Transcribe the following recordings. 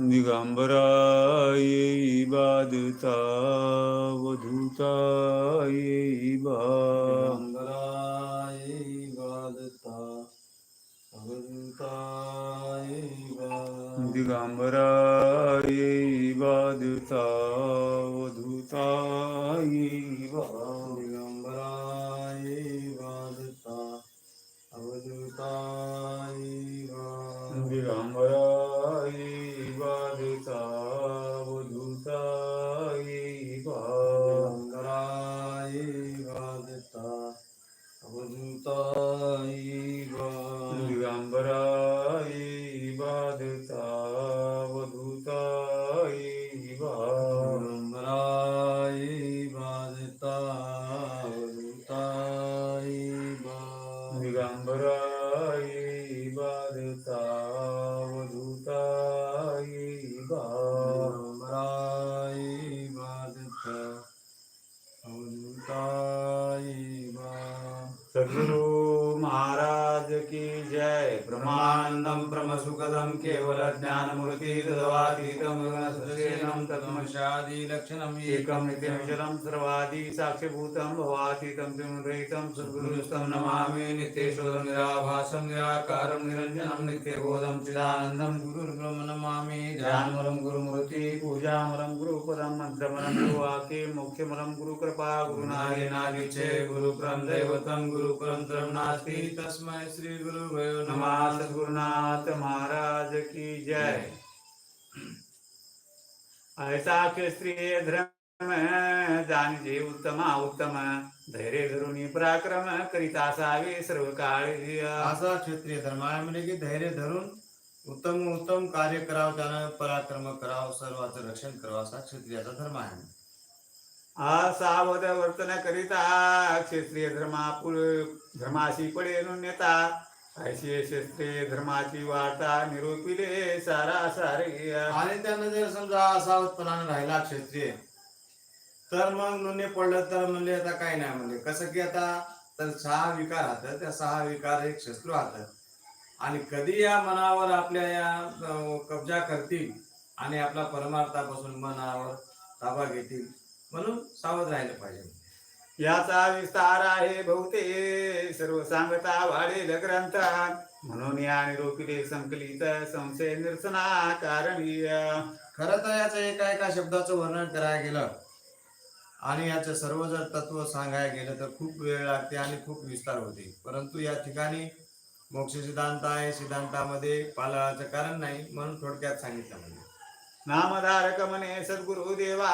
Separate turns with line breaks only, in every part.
दिगंबराये बाधता वधूताये बा.
दिगंबराय बाधता अवधूताय बा.
दिगंबराये बाधता वधूताये
अवधूताय केवलज्ञानमूर्ति तत्मशादिलक्षणम्
एकं नित्यमिचरं सर्वादि साक्षिभूतं भवातीतं त्रिमुद्रहितं
सद्गुरुस्तं नमामि नित्यशोधं निराभासं निराकारं निरञ्जनं नित्यबोधं चिदानन्दं गुरुर्ब्रह्म नमामि ध्यानमरं गुरुमूर्ति
पूजामरं गुरुपदं मन्त्रमरं गुरुवाक्ये मोक्षमरं गुरुकृपा गुरुनागे
नागिचे गुरुपरं दैवतं गुरुपरं नास्ति तस्मै श्रीगुरुभयो
नमः सद्गुरुनाथ महाराज की जय। ऐसा क्षत्रिय धर्म जाणजे उत्तम उत्तम. धैर्य धरुणी पराक्रम करीत असावे सर्व काळी
असा क्षत्रिय धर्म आहे म्हणजे की धैर्य धरून उत्तम उत्तम कार्य करावं त्यानं पराक्रम करावं सर्वांचं रक्षण करावं असा क्षत्रियाचा धर्म आहे
असावध वर्तन करिता क्षत्रिय धर्मा धर्माशी पडे नेता ऐशी शस्त्रे धर्माची वार्ता निरूपिले सारा सारे
आणि त्यानं जर समजा असावतपणानं राहिला क्षत्रिय तर मग नुने पडलं तर म्हणले आता काही नाही म्हणले कसं की आता तर सहा विकार राहतात त्या सहा विकार एक शस्त्र राहतात. आणि कधी या मनावर आपल्या या कब्जा करतील आणि आपला परमार्थापासून मनावर ताबा घेतील म्हणून सावध राहिलं पाहिजे.
याचा विस्तार आहे बहुते. सर्व सांगता वाढेल ग्रंथ म्हणून या निरोपिले संकलित संशय निरसना कारणीय.
खरं तर याचं एका एका शब्दाचं वर्णन करायला गेलं आणि याचं सर्व जर तत्व सांगायला गेलं तर खूप वेळ लागते आणि खूप विस्तार होते. परंतु या ठिकाणी मोक्ष सिद्धांत आहे. सिद्धांतामध्ये पालनाचं कारण नाही म्हणून थोडक्यात सांगितलं म्हणजे.
नामधारक म्हणे सद्गुरु देवा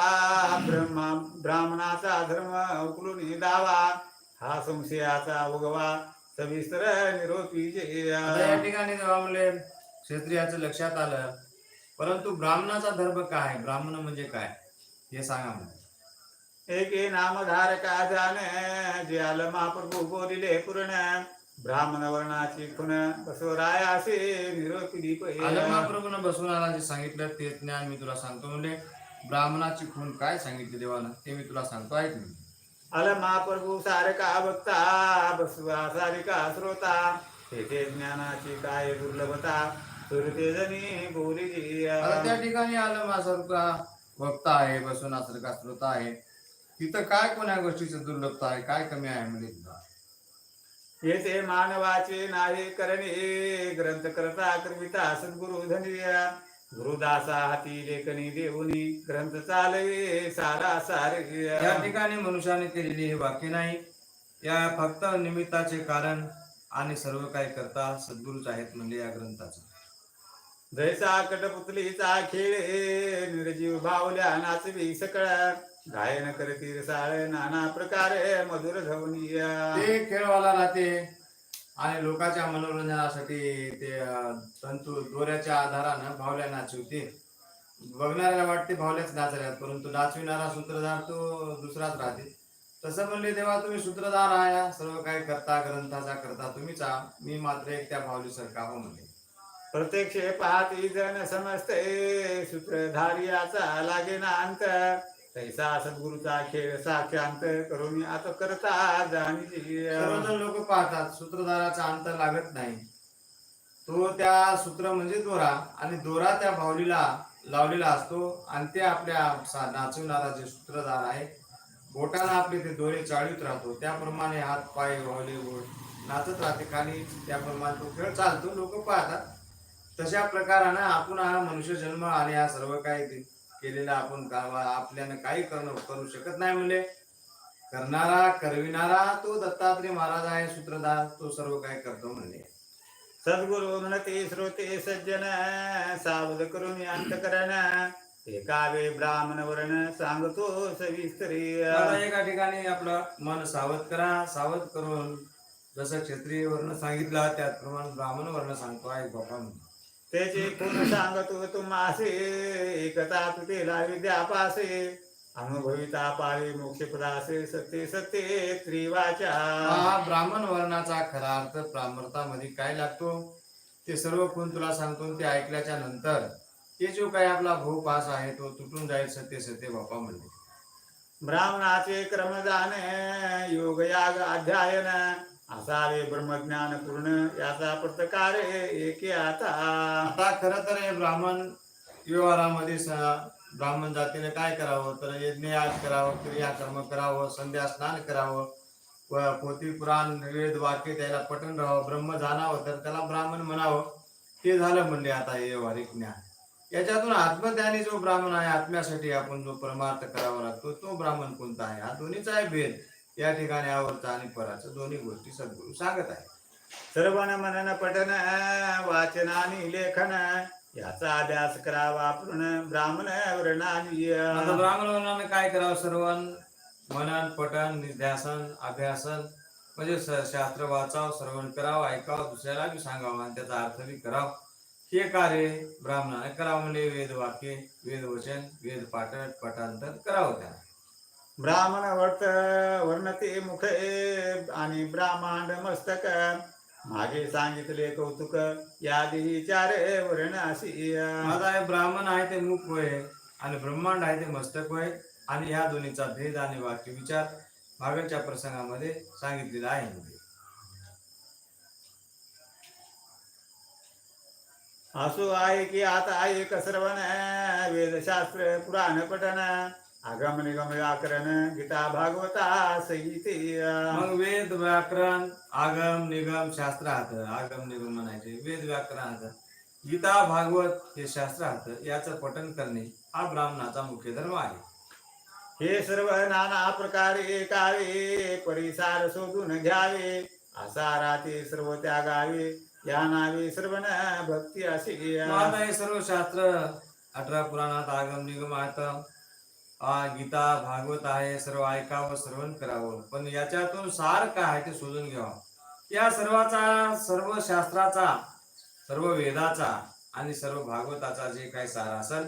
ब्रह्मा ब्राह्मणाचा धर्म उकलून दावा हा संशयाचा उगवा सविस्तर निरोपी
या ठिकाणी जेव्हा म्हणले क्षत्रियाचं लक्षात आलं परंतु ब्राह्मणाचा धर्म काय? ब्राह्मण म्हणजे काय? हे सांगा म्हणजे
एके नामधारका जान जे आलं महाप्रभू बोलिले पूर्ण. ब्राह्मण वर्णाची खुन बसवराय असे निरोपी
आलं महाप्रभूनं जे सांगितलं? ते ज्ञान मी तुला सांगतो म्हणजे ब्राह्मणाची खून काय सांगितली देवानं? ते मी तुला सांगतो ऐक मी
आलं महाप्रभू सारका बघता बसवा सारिका श्रोता. तेथे ज्ञानाची काय दुर्लभता? सुरते जनी बोली
आता त्या ठिकाणी आलं माझ्यासारखा वक्ता आहे बसून सारखा श्रोता आहे. तिथं काय कोण्या गोष्टीचं दुर्लभता आहे? काय कमी आहे म्हणजे
येथे मानवाचे नाही करणे. ग्रंथ करता करविता सद्गुरु धनिया. गुरुदासा हाती लेखनी देऊनी ग्रंथ चालवे सारा सारे
या ठिकाणी मनुष्याने केलेली हे वाक्य नाही. या फक्त निमित्ताचे कारण आणि सर्व काय करता सद्गुरूच आहेत म्हणजे या ग्रंथाचं.
जैसा कटपुतलीचा खेळ निर्जीव भावल्या नाचवी सकळ. गायन करती रसाळ नाना प्रकारे मधुर ध्वनीय.
ते खेळवाला राहते आणि लोकांच्या मनोरंजनासाठी ते तंतू दोऱ्याच्या आधारानं भावल्या नाचवते बघणाऱ्याला वाटते भावल्याच नाचल्यात परंतु नाचविणारा सूत्रधार तो दुसराच राहते. तसं म्हणले तेव्हा तुम्ही सूत्रधार आहे सर्व काय करता ग्रंथाचा करता तुम्हीच. मी मात्र एक त्या भावलीसारखा हो म्हणले.
प्रत्यक्ष पाहती जन समजते सूत्रधार्याचा लागे ना अंत तैसा सद्गुरूचा खेळ साक्षांत करून आता करता जाणी
सर्वजण लोक पाहतात सूत्रधाराचा अंत लागत नाही. तो त्या सूत्र म्हणजे दोरा आणि दोरा त्या भावलीला लावलेला असतो आणि ते आपल्या नाचवणारा जे सूत्रधार आहे. बोटाला आपले ते दोरे चाळीत राहतो. त्याप्रमाणे हात पाय हॉलिवूड नाचत राहते. खाली त्याप्रमाणे तो खेळ चालतो. लोक पाहतात. तशा प्रकारानं आपण हा मनुष्य जन्म आणि हा सर्व काही ते केलेला आपण आपल्यानं काही करणं करू शकत नाही म्हणले. करणारा करविणारा तो दत्तात्रय महाराज आहे सूत्रधार. तो सर्व काय करतो म्हणले.
सद्गुरु म्हणते श्रोते सज्जन सावध करून अंतकरण एकावे ब्राह्मण वर्ण सांगतो सविस्तरी.
एका ठिकाणी आपलं मन सावध करा. सावध करून जसं क्षत्रिय वर्ण सांगितला त्याप्रमाणे ब्राह्मण वर्ण सांगतो आहे म्हणून.
त्याचे कोण सांगतो तुम्हासे एकता तुटेला विद्यापासे. अनुभविता पावे मोक्षपदासे सत्य सत्य त्रिवाचा.
हा ब्राह्मण वर्णाचा खरा अर्थ ब्राह्मणतामध्ये काय लागतो? ते सर्व कोण तुला सांगतो ते ऐकल्याच्या नंतर. ते जो काही आपला भूपास आहे तो तुटून जाईल सत्य सत्य बापा म्हणले.
ब्राह्मणाचे क्रमदान योग याग अध्ययन. असावे ब्रह्मज्ञान पूर्ण याचा प्रतकार एके आता?
आता खरं तर हे ब्राह्मण व्यवहारामध्ये ब्राह्मण जातीने काय करावं? तर यज्ञयाग करावं क्रियाकर्म करावं संध्या स्नान करावं व पुराण वेद वाक्य त्याला पठण राहावं ब्रह्म जाणावं तर त्याला ब्राह्मण म्हणावं. ते झालं म्हणले आता हे व्यवहारिक ज्ञान. याच्यातून आत्मज्ञानी जो ब्राह्मण आहे आत्म्यासाठी आपण जो परमार्थ करावा लागतो तो ब्राह्मण कोणता आहे? हा दोन्हीचा आहे भेद. या ठिकाणी आवडतं आणि पराचं दोन्ही गोष्टी सद्गुरू सांगत आहे
श्रवण मनन पठन वाचन आणि लेखन याचा अभ्यास करावा आपण ब्राह्मण वर्णानी
आता ब्राह्मण वर्णाने काय करावं सर्वन? मनन पठन निध्यासन अभ्यासन म्हणजे शास्त्र वाचाव श्रवण करावं ऐकावं दुसऱ्याला बी सांगावं आणि त्याचा अर्थ बी करावं. हे कार्य ब्राह्मणाने करावं म्हणजे वेद वाक्य वेद वचन वेद पाठन पठांतर करावं त्याला.
ब्राह्मण वर्त वर्णते मुख आणि ब्राह्मांड मस्तक. मागे सांगितले कौतुक यादी चार वर्ण अशी
आता हे ब्राह्मण आहे ते मुख होय आणि ब्रह्मांड आहे ते मस्तक होय आणि ह्या दोन्हीचा भेद आणि वाक्य विचार मागच्या प्रसंगामध्ये सांगितलेला आहे.
असो आहे की आता एक श्रवण वेदशास्त्र पुराण पठन आगम निगम व्याकरण गीता भागवता संहिते
मग वेद व्याकरण आगम निगम शास्त्र हात आगम निगम म्हणायचे वेद व्याकरण गीता भागवत हे शास्त्र हात याचं पठन करणे हा ब्राह्मणाचा मुख्य धर्म आहे.
हे सर्व नाना प्रकारे कावे परिसार शोधून घ्यावे असा राते सर्व त्यागावे या नावे श्रवण भक्ती
आता हे सर्व शास्त्र अठरा पुराणात आगम निगम आहेत. आ, गीता भागवत आहे सर्व ऐकावं श्रवण करावं. पण याच्यातून सार काय आहे ते शोधून घ्यावं. या सर्वाचा सर्व शास्त्राचा सर्व वेदाचा आणि सर्व भागवताचा जे काही सार असेल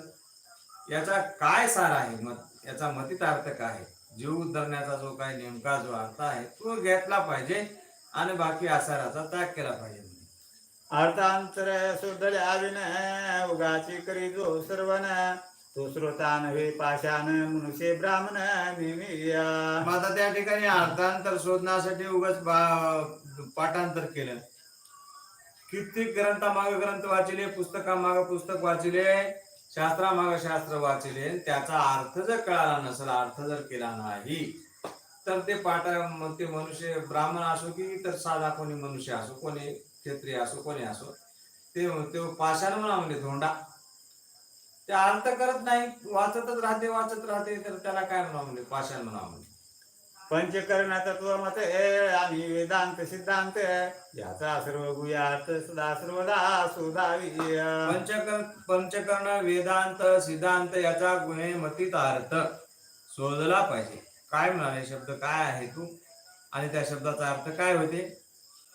याचा काय सार आहे? मत याचा मतितार्थ काय आहे? जीव उद्धरण्याचा जो काही नेमका जो अर्थ आहे तो घेतला पाहिजे आणि बाकी आसाराचा त्याग केला पाहिजे.
अर्थांतर सुधल्या विन उगाची करी जो सर्वन तो श्रोता नव्हे पाषाण मनुष्य ब्राह्मण माझा
मग आता त्या ठिकाणी अर्थांतर शोधण्यासाठी उगाच पाठांतर केलं. कित्येक ग्रंथामाग ग्रंथ वाचिले पुस्तकामाग पुस्तक वाचिले शास्त्रामाग शास्त्र वाचिले त्याचा अर्थ जर कळाला नसेल अर्थ जर केला नाही तर ते पाठ ते मनुष्य ब्राह्मण असो की तर साधा कोणी मनुष्य असो कोणी क्षत्रिय असो कोणी असो ते ते पाषाण म्हणा म्हणजे धोंडा. ते अर्थ करत नाही वाचतच राहते वाचत राहते तर त्याला काय म्हणा म्हणजे पाषाण म्हणा म्हणजे.
पंचकर्ण तत्व मत आणि वेदांत सिद्धांत याचा सर्व गुयात सदा सर्वदा शोधावी
पंचकर्ण पंचकर्ण वेदांत सिद्धांत याचा गुन्हे मतीत अर्थ शोधला पाहिजे. काय म्हणाले शब्द काय आहे तू? आणि त्या शब्दाचा अर्थ काय होते?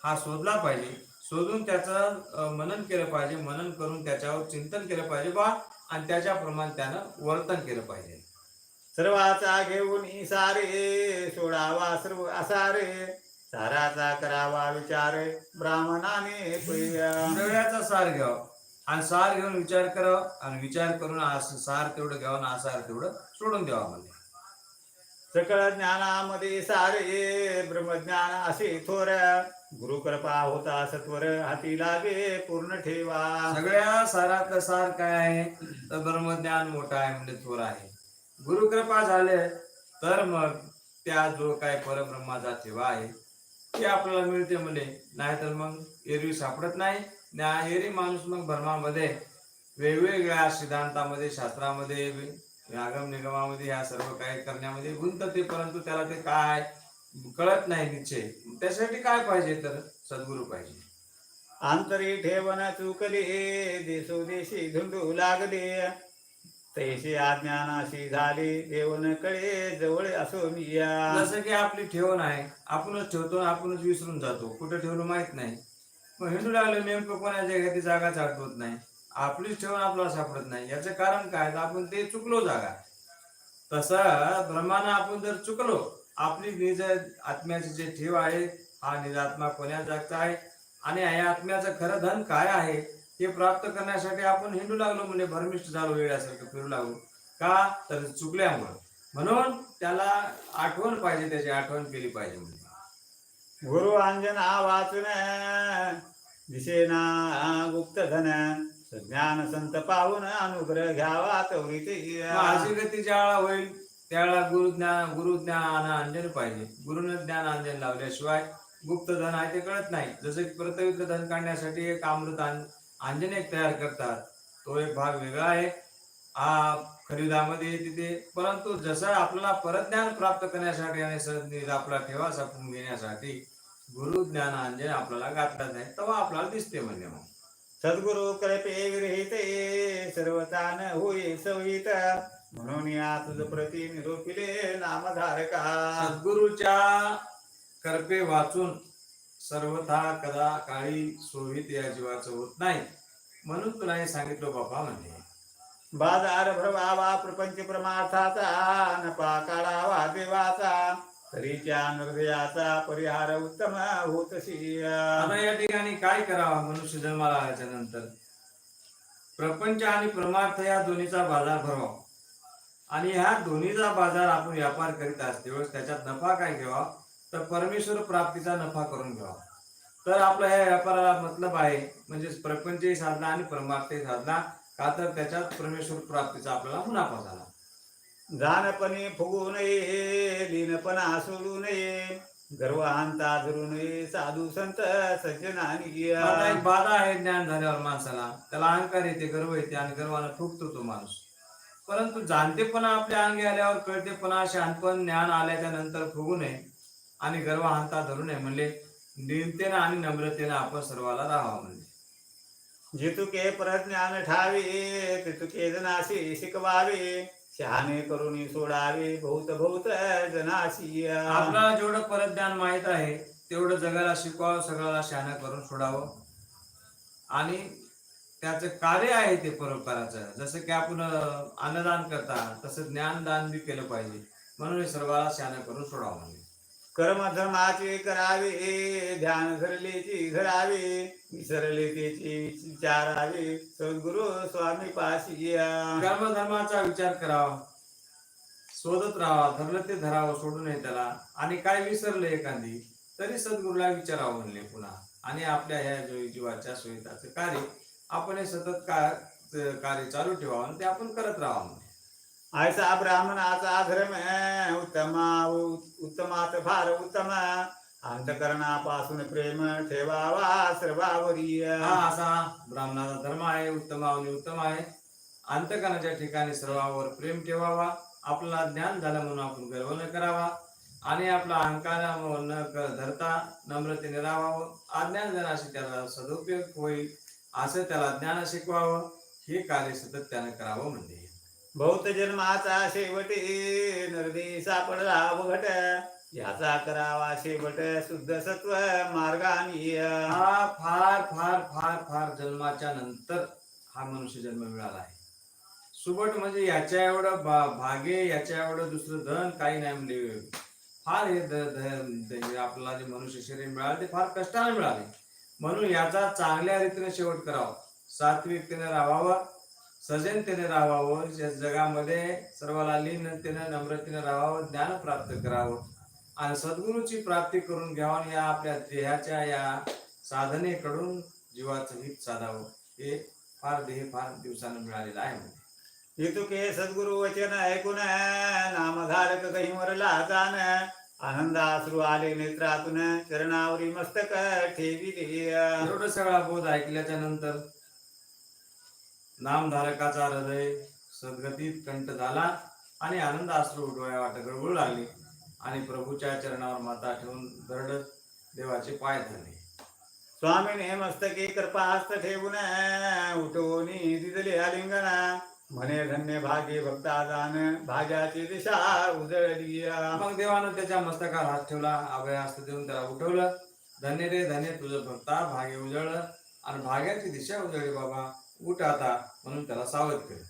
हा शोधला पाहिजे. शोधून त्याचं मनन केलं पाहिजे. मनन करून त्याच्यावर चिंतन केलं पाहिजे. बा आणि त्याच्याप्रमाणे त्यानं वर्तन केलं पाहिजे.
सर्वाचा घेऊन सारे सोडावा सर्व असारे. साराचा करावा विचार ब्राह्मणाने
सगळ्याचा सार घ्यावा. आणि सार घेऊन विचार करावा. आणि विचार करून सार तेवढं घ्यावं आणि सार तेवढं सोडून द्यावा म्हणजे
सकळ ज्ञानामध्ये सारे ब्रह्मज्ञान असे थोर गुरुकृपा होता सत्वर हाती लागे पूर्ण ठेवा.
सगळ्या सारा सार काय आहे? तर ब्रह्मज्ञान मोठा आहे म्हणजे थोर आहे. गुरुकृपा झाले तर मग त्या जो काय परब्रह्माचा ठेवा आहे ते आपल्याला मिळते म्हणे. नाहीतर मग एरवी सापडत नाही. ना एरवी माणूस मग भ्रमामध्ये वेगवेगळ्या सिद्धांतामध्ये शास्त्रामध्ये आगम निगमामध्ये ह्या सर्व काही करण्यामध्ये गुंतते. परंतु त्याला ते काय? कळत नाही निश्चय त्यासाठी काय पाहिजे तर? सद्गुरू पाहिजे.
अंतरी ठेवण चुकले देशोदेशी धुंडू लागले. तैसे अज्ञानाशी झाले देवन कळे जवळ असो मिया
जसं की आपली ठेवण आहे आपणच ठेवतो आपणच विसरून जातो. कुठं ठेवलं माहीत नाही. मग हिंदू लागलं नेमकं कोणाच्या घरी जागाच आठवत नाही. आपलीच ठेवण आपल्याला सापडत नाही. याचं कारण काय? आपण ते चुकलो जागा. तसं ब्रह्मानं आपण जर चुकलो आपली निज आत्म्याचे जे ठेव आहे हा निज आत्मा कोण्या जागचा आहे? आणि या आत्म्याचं खरं धन काय आहे हे प्राप्त करण्यासाठी आपण हिंडू लागलो म्हणजे भरमिष्ट झालो वेळासारखं फिरू लागलो. का? तर चुकल्यामुळं. म्हणून त्याला आठवण पाहिजे त्याची आठवण केली पाहिजे म्हणजे
गुरु अंजना वाचून दिसेना गुप्त धन ज्ञान संत पाहून अनुग्रह घ्यावा
अशी गती ज्यावेळा होईल त्यावेळेला गुरु ज्ञान गुरु ज्ञान अंजन पाहिजे. गुरुनं ज्ञान अंजन लावल्याशिवाय गुप्त धन आहे ते कळत नाही. जसं की प्रतवित्र धन काढण्यासाठी एक अमृत अंजन एक तयार करतात. तो एक भाग वेगळा आहे. हा खरीदामध्ये तिथे परंतु जसं आपल्याला परज्ञान प्राप्त करण्यासाठी आणि सद आपला ठेवा सापून घेण्यासाठी गुरु ज्ञान अंजन आपल्याला गाठला नाही तेव्हा आपल्याला दिसते म्हणजे मग.
सद्गुरु कृपे विरहिते सर्वतान होई सवित. म्हणून या तुझ प्रति निरोपिले नामधारका.
सद्गुरूच्या कर्पे वाचून सर्वथा कदा काळी शोभित या जीवाचं होत नाही म्हणून तुला हे सांगितलं बाबा म्हणजे
बाजार भरवावा प्रपंच प्रमार्थाचा नपा काढावा देवाचा तरीच्या हृदयाचा परिहार उत्तम होतशी.
आता या ठिकाणी काय करावा मनुष्य जन्माला आल्याच्यानंतर? प्रपंच आणि परमार्थ या दोन्हीचा बाजार भरवा. आणि ह्या दोन्हीचा बाजार आपण व्यापार करीत असते वेळेस त्याच्यात नफा काय घ्यावा? तर परमेश्वर प्राप्तीचा नफा करून घ्यावा. तर आपल्या ह्या व्यापाराला मतलब आहे म्हणजे प्रपंचही साधना आणि परमार्थही साधना का तर त्याच्यात परमेश्वर प्राप्तीचा आपल्याला मुनाफा झाला.
जानपणे फुगू नये लीनपणा सोडू नये. गर्वहांता धरू नये साधू संत सज्जनानी
बाधा आहे ज्ञान झाल्यावर माणसाला. त्याला अहंकार येते गर्व येते आणि गर्वानं फुगतो तो माणूस. परंतु जाणतेपणा आपल्या अंगी आल्यावर कळतेपणा शांतपण ज्ञान आल्याच्यानंतर फुगू नये आणि गर्व हांता धरू नये म्हणले. दीनतेनं आणि नम्रतेनं आपण सर्वाला राहावं म्हणजे
जितुके परज्ञान ठावे तितुके जनाशी शिकवावे. शहाणे करून सोडावे बहुत बहुत जनाशी
आपल्याला जेवढं परज्ञान माहीत आहे तेवढं जगाला शिकवावं सगळ्याला शहाणा करून सोडावं. आणि त्याचं कार्य आहे ते परोपकाराचं जसं की आपण अन्नदान करता तसं ज्ञानदान बी केलं पाहिजे. म्हणून सर्वाला शहाणा करून सोडावं म्हणजे
कर्म धर्माचे करावे ध्यान धरलेची धरावे विसरले त्याची विचारावे. सद्गुरु स्वामी पाशी
कर्म धर्माचा विचार करावा शोधत राहावा धरलं ते धरावं सोडू नये त्याला. आणि काय विसरलं एखादी तरी सद्गुरूला विचारावं म्हणले पुन्हा. आणि आपल्या ह्या जो जीवाच्या सुविधाचं कार्य आपण हे सतत कार्य चालू ठेवावं आणि ते आपण करत राहावं म्हणजे.
ऐसा ब्राह्मणाचा धर्म उत्तमा उत्तमात फार उत्तम अंतकरणापासून प्रेम ठेवावा सर्वावरी
हा असा ब्राह्मणाचा धर्म आहे उत्तम आणि उत्तम आहे. अंतकरणाच्या ठिकाणी सर्वांवर प्रेम ठेवावा आपल्याला ज्ञान झालं म्हणून आपण गर्व न करावा. आणि आपला अहंकार न धरता नम्रतेने राहावं. अज्ञान जनाशी त्याला सदुपयोग होईल. असं त्याला ज्ञान शिकवावं हे कार्य सतत त्यानं करावं म्हणजे
बहुत जन्माचा शेवटी नरदी सापडला अवघट. याचा करावा शेवट शुद्ध सत्व मार्गानी
हा फार फार फार फार जन्माच्या नंतर हा मनुष्य जन्म मिळाला आहे. सुबट म्हणजे याच्या एवढं भागे याच्या एवढं दुसरं धन काही नाही म्हणजे फार हे ध- आपल्याला जे मनुष्य शरीर मिळाले ते फार कष्टाने मिळाले. म्हणून याचा चांगल्या रीतीने शेवट करावा. सात्विकतेने राहावं सजनतेने राहावं या जगामध्ये सर्वाला लीनतेने नम्रतेने राहावं ज्ञान प्राप्त करावं. आणि सद्गुरूची प्राप्ती करून घ्यावं या आपल्या देहाच्या या साधनेकडून जीवाचं हित साधावं. हे फार देह फार दिवसानं मिळालेलं आहे म्हणजे.
हेतुके सद्गुरु वचन ऐकून नामधारक काही मरला जाण. आनंदाश्रू आले नेत्रातून चरणावरी मस्तक ठेविले.
एवढं सगळा बोध ऐकल्याच्या नंतर नामधारकाचा हृदय सद्गतीत कंठ झाला आणि आनंद अश्रू डोळ्या वाट गळगळू लागले आणि प्रभूच्या चरणावर माता ठेवून दरड देवाचे पाय धरले.
स्वामीने मस्तके कृपास्त ठेवून उठवून दिदले आलिंगन. म्हणे धन्य भागे भक्ता जाण भाग्याची दिशा उजळली
मग देवानं त्याच्या मस्तकावर हात ठेवला अभय हस्त देऊन त्याला उठवलं. धन्य रे धन्य तुझं भक्ता भाग्य उजळलं. आणि भाग्याची दिशा उजळली बाबा उठ आता म्हणून त्याला सावध केलं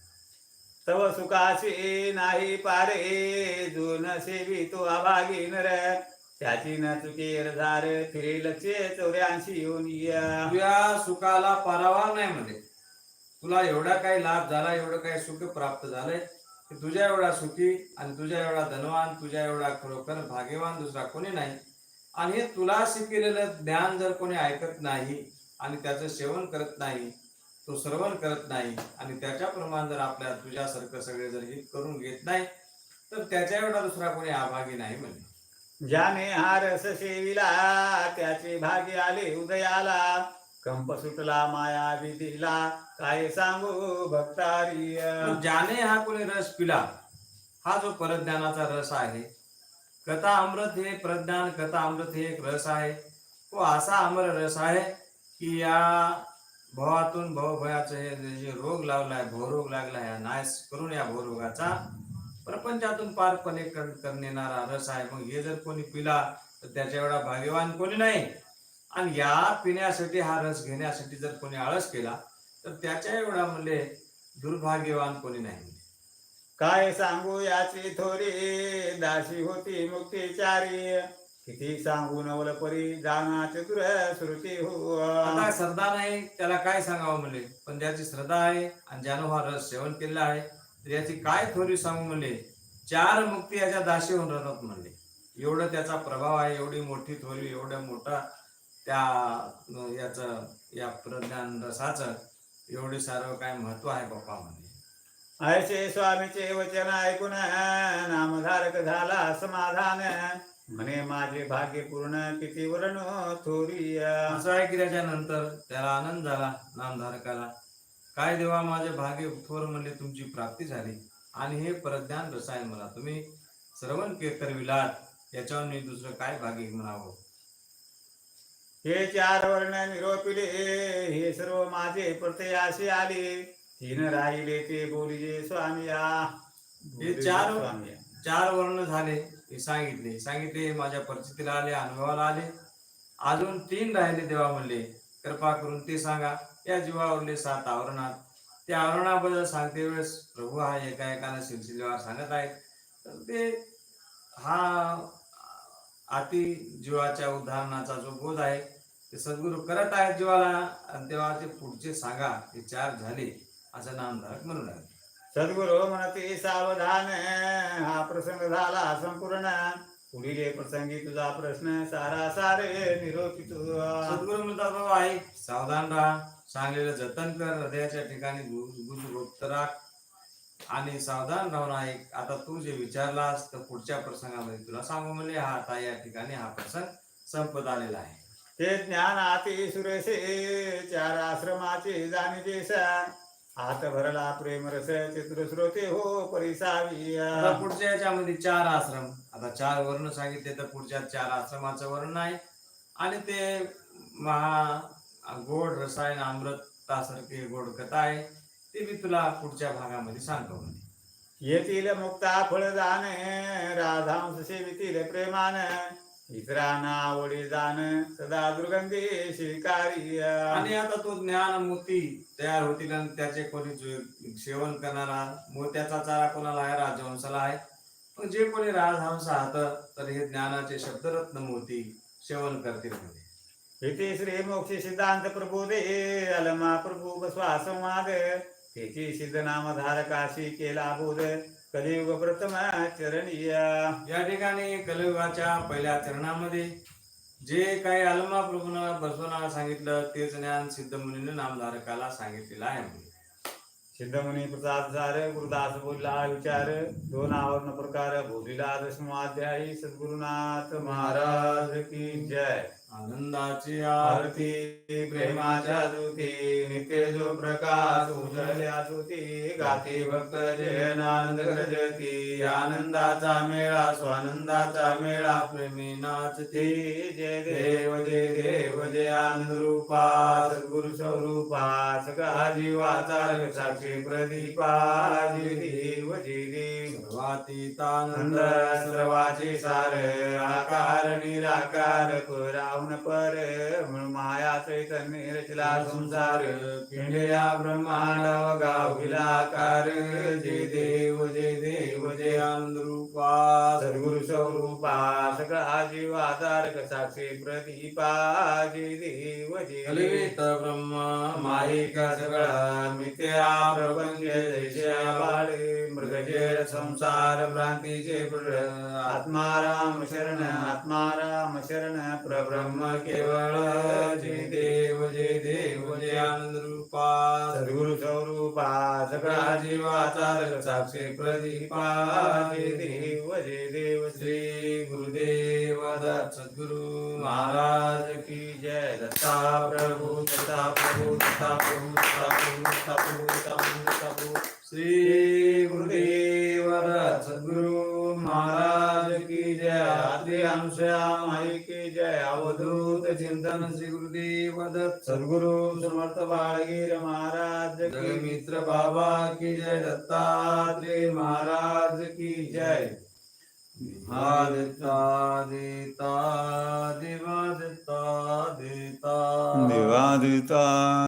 तव सुखाची नाही पारे जो न सेवी तो अभागी नर. त्याची न चुके झार फिरे लक्षे चौऱ्याऐंशी योनिया.
तुझ्या सुखाला पारावार नाही म्हणजे तुला एवढा काही लाभ झाला एवढं काही सुख प्राप्त झालंय की तुझ्या एवढा सुखी आणि तुझ्या एवढा धनवान तुझ्या एवढा खरोखर भाग्यवान दुसरा कोणी नाही. आणि हे तुला शिकलेलं ज्ञान जर कोणी ऐकत नाही आणि त्याचं सेवन करत नाही तो श्रवण करत नाही आणि त्याच्याप्रमाणे जर आपल्या तुझ्यासारखं सगळे जर हित करून घेत नाही तर त्याच्या एवढा दुसरा कोणी आभागी नाही म्हणजे
ज्याने हा रस सेविला त्याचे भागी आले उदयाला. कंप सुटला माया विधीला काय सांगू भक्तारी
पण ज्याने हा कोणी रस पिला हा जो परज्ञानाचा रस आहे कथा अमृत हे प्रज्ञान कथा अमृत हे एक रस आहे. तो असा अमर रस आहे की या भवातून भवभयाचं हे जे रोग लावलाय भवरोग लागला या नाश करून या भवरोगाचा प्रपंचातून पारपणे कर- करण्यारा रस आहे. मग हे जर कोणी पिला तर त्याच्या एवढा भाग्यवान कोणी नाही. आणि या पिण्यासाठी हा रस घेण्यासाठी जर कोणी आळस केला तर त्याच्या एवढा म्हणजे दुर्भाग्यवान कोणी नाही.
काय सांगू याची थोरी? दासी होती मुक्तीचारी. किती सांगू नवल परी? जाना चतुर श्रुती हो.
आता श्रद्धा नाही त्याला काय सांगावं म्हणले पण ज्याची श्रद्धा आहे आणि ज्यानं हा रस सेवन केलेला आहे तर याची काय थोडी सांगू म्हणले चार मुक्ती याच्या दाशी होऊन राहतात म्हणले. एवढं त्याचा प्रभाव आहे एवढी मोठी थोरी एवढं मोठा त्या याचं या प्रज्ञान रसाचं एवढे सारं काय महत्त्व आहे बाप्पा म्हणजे
ऐसे स्वामीचे वचन ऐकून नामधारक झाला समाधान. म्हणे माझे भाग्य पूर्ण किती वरण थोरी
असं आहे की त्याच्यानंतर त्याला आनंद झाला नामधारकाला. काय देवा माझे भाग्य थोर म्हणले तुमची प्राप्ती झाली. आणि हे प्रज्ञान रसायन मला तुम्ही श्रवण के करविलात याच्यावर मी दुसरं काय भाग्य म्हणावं?
हे चार वर्ण निरोपिले हे सर्व माझे प्रत्ययाशी आले. तीन राहिले ते बोलिले स्वामिया.
हे चार-
स्वामिया.
चार वर्ण झाले हे सांगितले. सांगितले माझ्या परिस्थितीला आले अनुभवाला आले. अजून तीन राहिले देवा म्हणले. कृपा करून ते सांगा. या जीवावरले सात आवरणात. त्या आवरणाबद्दल सांगते वेळेस प्रभू हा एका एकानं सिलसिलेवार सांगत आहेत. तर ते हा अति जीवाच्या उदाहरणाचा जो बोध आहे ते सद्गुरू करत आहेत जीवाला आणि तेव्हा ते पुढचे सांगा हे चार झाले असं नामधारक म्हणून आहे.
सद्गुरु म्हणते सावधान हा प्रसंग झाला संपूर्ण. पुढील प्रसंगी तुझा प्रश्न सारा सारे निरोपित.
सद्गुरू म्हणतात बाबा आहे सावधान राहा. सांगलेलं जतन कर हृदयाच्या ठिकाणी गुज गुज गुप्त राख. आणि सावधान राहून ऐक आता तू जे विचारलास तर पुढच्या प्रसंगामध्ये तुला सांगू म्हणजे हा आता या ठिकाणी हा प्रसंग संपत आलेला आहे.
ते ज्ञान आती सुरेशे चार आश्रमाचे जाणीचे हात भरला प्रेम रस चित्रश्रोते हो परिसावी.
आता पुढच्या याच्यामध्ये चार आश्रम. आता चार वर्ण सांगितले तर पुढच्या चार आश्रमाचं वर्ण आहे. आणि ते महा गोड रसायन अमृतासारखी गोड कथा आहे. ते मी तुला पुढच्या भागामध्ये सांगतो म्हणजे
येतील मुक्ता फळदान राधांश सेवितील प्रेमान. इतरांना आवडी जाण सदा दुर्गंधी शिकारी.
आणि आता तो ज्ञान मोती तयार होतील आणि त्याचे कोणी जे सेवन करणारा मोत्याचा चारा कोणाला आहे? राजवंशाला आहे. पण जे कोणी राजहंस आहात तर हे ज्ञानाचे शब्दरत्न मोती सेवन करतील म्हणजे
इथे श्री मोक्ष सिद्धांत प्रबोधे अलमा प्रभू बसवा संवाद. तेची सिद्ध नाम धारकाशी केला बोध कलियुग प्रथम चरणीया.
या ठिकाणी कलियुगाच्या पहिल्या चरणामध्ये जे काही अलमा प्रभूंना सांगितलं तेच ज्ञान सिद्ध मुनीने नामधारकाला सांगितलेलं आहे
सिद्धमुनी प्रसाद सार गुरुदास बोलला विचार. दोन आवरण प्रकार बोलिला दशमाध्यायी सद्गुरुनाथ महाराज की जय.
आनंदाची
आरती प्रेमाच्या दुती नित्य जो प्रकाश उजळल्या ज्योती गाती भक्त जयन आनंद गजती. आनंदाचा मेळा स्वानंदाचा मेळा प्रेमी नाचते. जय देव जय देव जय आनंद रूपा सद्गुरु स्वरूपा सगळा जीवाचा साक्षी प्रदीपा जय देव जय देव.
सर्वातीतानंद
नंद सर्वाचे सार. आकार निराकार रावण पर माया चैतन्य रचला संसार पिंडया ब्रह्मांड गाविला आकार जय देव जय देव जय
आनंद
सद्गुरु स्वरूपा सगळा जीव आधारक साक्षी प्रतिपा। जय देव जय देव।
कलित ब्रह्म
माईका सगळा मिथ्या प्रपंच जैसे आबाळे मृगजेर संसार भ्रांतीचे पुर आत्माराम शरण आत्माराम शरण प्रब्रह्म केवळ। जय देव जय देव जय
आनंद रूपा
सद्गुरु स्वरूपा सगळा जीवाचा रग साक्षी प्रदीपा। जय देव जय देव श्री गुरुदेव दत्त
सद्गुरु
महाराज की जय। दत्ता प्रभु दत्ता प्रभु दत्ता प्रभु दत्ता प्रभु दत्ता प्रभु दत्ता प्रभु दत्ता प्रभु। श्री गुरुदेव। आद्य अंशया माई की जय. अवधूत चिंतन श्री गुरुदेव दत्त सद्गुरु समर्थ बाळगीर महाराज की
जगमित्र
बाबा की जय. दत्तात्रेय महाराज की जय.
देता देता देवा देता देता
देवा देता